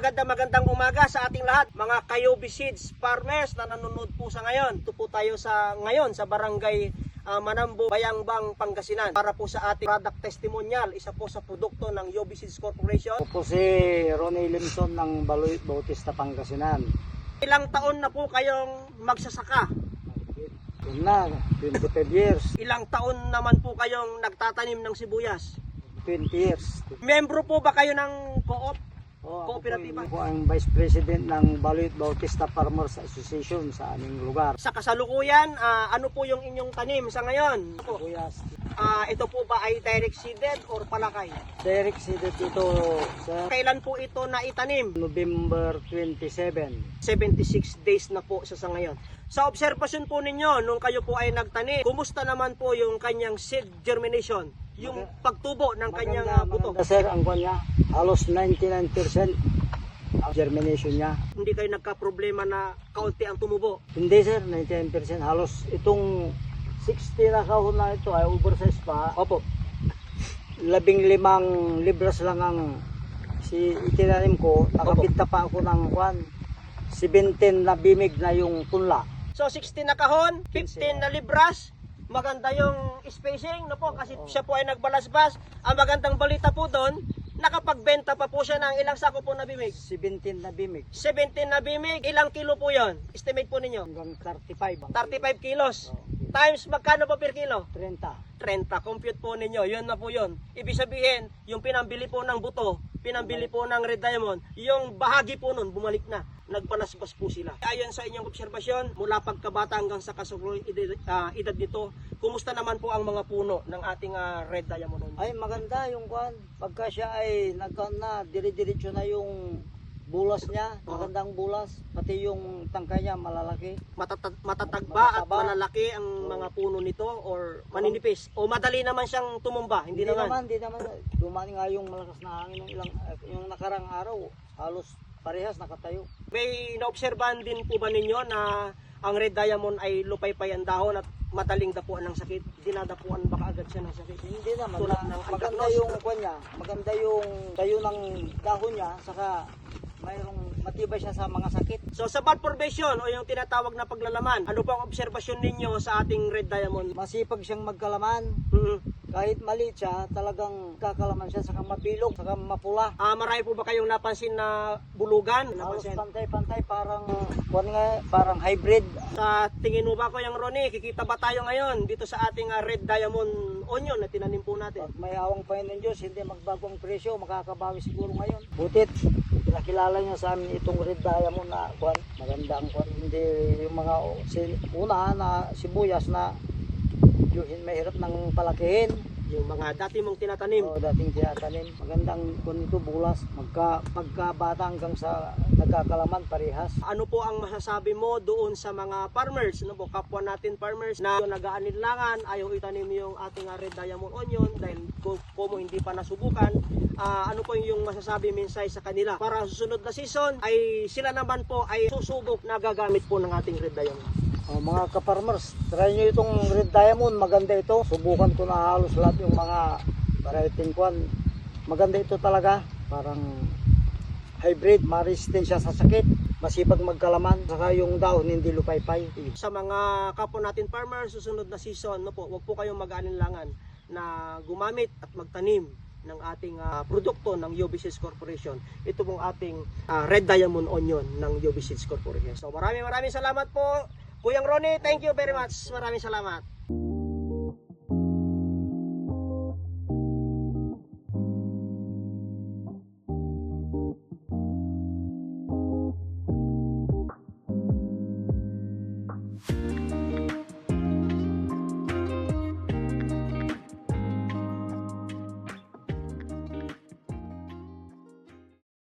Magandang magandang umaga sa ating lahat, mga Kayobi Seeds farmers na nanonood po sa ngayon. Ito po tayo sa ngayon sa barangay ah, Manambo, Bayangbang, Pangasinan para po sa ating product testimonial, isa po sa produkto ng Yobi Seeds Corporation. Ako po si Ronnie Limson ng Baloy Bautista, Pangasinan. Ilang taon na po kayong magsasaka? Yun na, 25 years, Ilang taon naman po kayong nagtatanim ng sibuyas? 20 years. Membro po ba kayo ng co-op? Kooperatiba. Ako ang Vice President ng Baloy Bautista Farmers Association sa aming lugar. Sa kasalukuyan, ah, ano po yung inyong tanim sa ngayon? Po, Kuyas, ah, ito po ba ay direct seeded or palakay? direct seeded ito sa Kailan po ito naitanim? November 27. 76 days na po sa sa ngayon. Sa obserbasyon po ninyo, nung kayo po ay nagtanim, kumusta naman po yung kanyang seed germination? Yung pagtubo ng kanyang ah, buto? maganda sir ang kanya. Halos 99% ang germination niya. Hindi kayo nagka-problema na kaunti ang tumubo? Hindi sir, 99% halos itong 60 na kahon na ito ay oversize pa. Opo. labing limang libras lang ang si itinanim ko, nakabinta pa ako ng kwan. 17 na bimig na yung punla. So 16 na kahon, 15 na libras, maganda yung spacing, no po, kasi siya po ay nagbalasbas. Ang magandang balita po doon, nakapagbenta pa po siya ng ilang sako po na bimig. 17 na bimig 17 na bimig, ilang kilo po yon? Estimate po ninyo. hanggang 35. 35 kilos. Oh, Times magkano po per kilo? 30. 30. Compute po ninyo. Yun na po yun. Ibig sabihin, yung pinambili po ng buto, pinambili po ng red diamond, yung bahagi po nun, bumalik na. Nagpalaspas po sila. Ayon sa inyong obserbasyon, mula pagkabata hanggang sa kasalukuyan edad, ah, edad nito, kumusta naman po ang mga puno ng ating ah, red diamond? Ay maganda yung kwan. Pagka siya ay nagkaon na, dire-diretso na yung bulas niya, magandang bulas. Pati yung tangkay niya malalaki. Matatag, matatagba at Matataba. malalaki ang mga puno nito or maninipis? O madali naman siyang tumumba? Hindi, Hindi naman. naman, hindi naman. Dumani nga yung malakas na hangin ng ilang, yung nakarang araw. Halos parehas nakatayo. May naobserbahan din po ba ninyo na ang red diamond ay lupay-pay ang dahon at madaling dapuan ng sakit? Dinadapuan ba kaagad siya ng sakit? Hindi naman. Tulad Na, ng maganda yung kwan niya. Maganda yung tayo ng dahon niya. Saka mayroong matibay siya sa mga sakit. So sa bud formation o yung tinatawag na paglalaman, ano po ang obserbasyon ninyo sa ating red diamond? Masipag siyang magkalaman. Mhm. Kahit maliit siya, talagang kakalaman siya. Saka mapilog, saka mapula. Ah, marami po ba kayong napansin na bulugan? Halos Napansin? pantay-pantay parang kwan nga, parang hybrid. Sa tingin mo ba ko yung Ronnie, kikita ba tayo ngayon dito sa ating ah, red diamond onion na tinanim po natin? Pag may awang Panginoon Diyos, hindi magbago presyo, makakabawi siguro ngayon. Butit, pinakilala niya sa amin itong red diamond na kwan, maganda ang kwan. Hindi yung mga una na sibuyas na yung mahirap ng palakihin. Yung mga dati mong tinatanim. O dating tinatanim, magandang kwan ito bulas. Magka, pagkabata hanggang sa nagkakalaman parehas. Ano po ang masasabi mo doon sa mga farmers, ano po, kapwa natin farmers na nag-aanilangan, ayaw itanim yung ating red diamond onion dahil kung kung hindi pa nasubukan, ah, ano po yung masasabi mensahe sa kanila para sa susunod na season ay sila naman po ay susubok na gagamit po ng ating red diamond. O, mga ka-farmers, try nyo itong red diamond, maganda ito. Subukan ko na halos lahat yung mga variety kwan. Maganda ito talaga, parang hybrid, ma-resistant siya sa sakit, masipag magkalaman, saka yung dahon hindi lupay-pay. Sa mga kapwa natin farmers, susunod na season, no po, wag po kayong mag-aanilangan na gumamit at magtanim ng ating ah, produkto ng Yobisis Corporation. Ito pong ating ah, Red Diamond Onion ng Yobisis Corporation. So maraming maraming salamat po. Kuyang Ronnie, thank you very much. Maraming salamat.